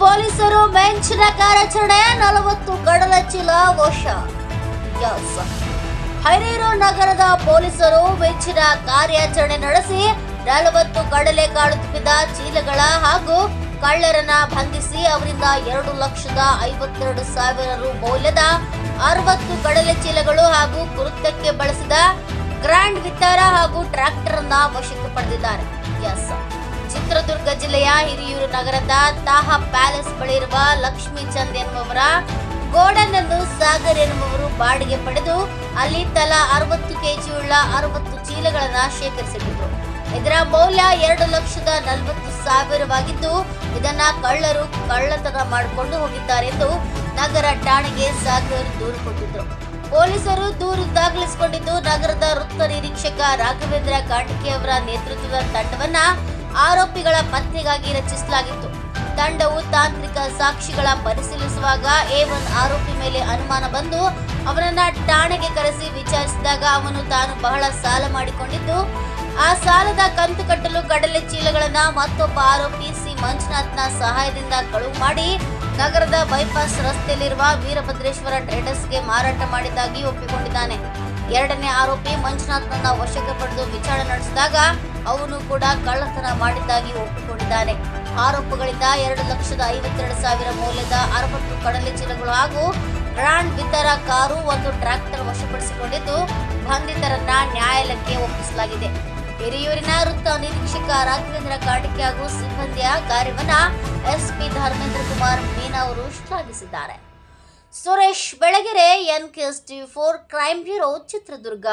ಪೊಲೀಸರು ಮೆಂಚಿನ ಕಾರ್ಯಾಚರಣೆ ನಲವತ್ತು ಕಡಲ ಚೀಲ ವಶ. ಹೈರೇರು ನಗರದ ಪೊಲೀಸರು ಮೆಂಚಿನ ಕಾರ್ಯಾಚರಣೆ ನಡೆಸಿ ನಲವತ್ತು ಕಡಲೆ ಕಾಳು ತುಂಬಿದ ಚೀಲಗಳ ಹಾಗೂ ಕಳ್ಳರನ್ನ ಬಂಧಿಸಿ ಅವರಿಂದ ಎರಡು ಲಕ್ಷದ ಐವತ್ತೆರಡು ಸಾವಿರ ರು ಮೌಲ್ಯದ ಅರವತ್ತು ಕಡಲೆ ಚೀಲಗಳು ಹಾಗೂ ಕೃತ್ಯಕ್ಕೆ ಬಳಸಿದ ಗ್ರ್ಯಾಂಡ್ ವಿತಾರ ಹಾಗೂ ಟ್ರ್ಯಾಕ್ಟರ್ ಅನ್ನ ವಶಕ್ಕೆ ಪಡೆದಿದ್ದಾರೆ. ಚಿತ್ರದುರ್ಗ ಜಿಲ್ಲೆಯ ಹಿರಿಯೂರು ನಗರದ ತಾಹ ಪ್ಯಾಲೇಸ್ ಬಳಿ ಇರುವ ಲಕ್ಷ್ಮೀ ಚಂದ್ ಎನ್ನುವವರ ಗೋಡನ್ ಅನ್ನು ಸಾಗರ್ ಎನ್ನುವವರು ಬಾಡಿಗೆ ಪಡೆದು ಅಲ್ಲಿ ತಲಾ ಅರವತ್ತು ಕೆಜಿಯುಳ್ಳ ಅರವತ್ತು ಚೀಲಗಳನ್ನು ಶೇಖರಿಸಿಟ್ಟಿದ್ರು ಇದರ ಮೌಲ್ಯ ಎರಡು ಲಕ್ಷದ ನಲವತ್ತು ಸಾವಿರವಾಗಿದ್ದು, ಇದನ್ನ ಕಳ್ಳರು ಕಳ್ಳತನ ಮಾಡಿಕೊಂಡು ಹೋಗಿದ್ದಾರೆ ಎಂದು ನಗರ ಠಾಣೆಗೆ ಸಾಗರ್ ದೂರು ಕೊಟ್ಟಿದ್ರು. ಪೊಲೀಸರು ದೂರು ದಾಖಲಿಸಿಕೊಂಡಿದ್ದು, ನಗರದ ವೃತ್ತ ನಿರೀಕ್ಷಕ ರಾಘವೇಂದ್ರ ಕಾಟಕಿ ಅವರ ನೇತೃತ್ವದ ತಂಡವನ್ನ ಆರೋಪಿಗಳ ಪತ್ತೆಗಾಗಿ ರಚಿಸಲಾಗಿತ್ತು. ತಂಡವು ತಾಂತ್ರಿಕ ಸಾಕ್ಷಿಗಳ ಪರಿಶೀಲಿಸುವಾಗ ಎ ಒನ್ ಆರೋಪಿ ಮೇಲೆ ಅನುಮಾನ ಬಂದು ಅವನನ್ನ ಠಾಣೆಗೆ ಕರೆಸಿ ವಿಚಾರಿಸಿದಾಗ ಅವನು ತಾನು ಬಹಳ ಸಾಲ ಮಾಡಿಕೊಂಡಿದ್ದು, ಆ ಸಾಲದ ಕಂತು ಕಟ್ಟಲು ಕಡಲೆ ಚೀಲಗಳನ್ನ ಮತ್ತೊಬ್ಬ ಆರೋಪಿ ಸಿ. ಮಂಜುನಾಥ್ನ ಸಹಾಯದಿಂದ ಕಳುವು ಮಾಡಿ ನಗರದ ಬೈಪಾಸ್ ರಸ್ತೆಯಲ್ಲಿರುವ ವೀರಭದ್ರೇಶ್ವರ ಟ್ರೇಡರ್ಸ್ಗೆ ಮಾರಾಟ ಮಾಡಿದ್ದಾಗಿ ಒಪ್ಪಿಕೊಂಡಿದ್ದಾನೆ. ಎರಡನೇ ಆರೋಪಿ ಮಂಜುನಾಥ್ನನ್ನ ವಶಕ್ಕೆ ಪಡೆದು ವಿಚಾರಣೆ ನಡೆಸಿದಾಗ ಅವನು ಕೂಡ ಕಳ್ಳತನ ಮಾಡಿದ್ದಾಗಿ ಒಪ್ಪಿಕೊಂಡಿದ್ದಾನೆ. ಆರೋಪಗಳಿಂದ ಎರಡು ಲಕ್ಷದ ಐವತ್ತೆರಡು ಸಾವಿರ ಮೌಲ್ಯದ ಅರವತ್ತು ಕಡಲೆ ಚೀಲಗಳು ಹಾಗೂ ಬ್ರಾಂಡ್ ವಿತರ ಕಾರು ಒಂದು ಟ್ರ್ಯಾಕ್ಟರ್ ವಶಪಡಿಸಿಕೊಂಡಿದ್ದು ಬಂಧಿತರನ್ನ ನ್ಯಾಯಾಲಯಕ್ಕೆ ಒಪ್ಪಿಸಲಾಗಿದೆ. ಹಿರಿಯೂರಿನ ವೃತ್ತ ನಿರೀಕ್ಷಕ ರಾಘವೇಂದ್ರ ಕಾಟಿಕೆ ಹಾಗೂ ಸಿಬ್ಬಂದಿಯ ಕಾರ್ಯವನ್ನ ಎಸ್ಪಿ ಧರ್ಮೇಂದ್ರ ಕುಮಾರ್ ಮೀನಾ ಅವರು ಶ್ಲಾಘಿಸಿದ್ದಾರೆ. Suresh Belagere N K S T four crime bureau Chitradurga.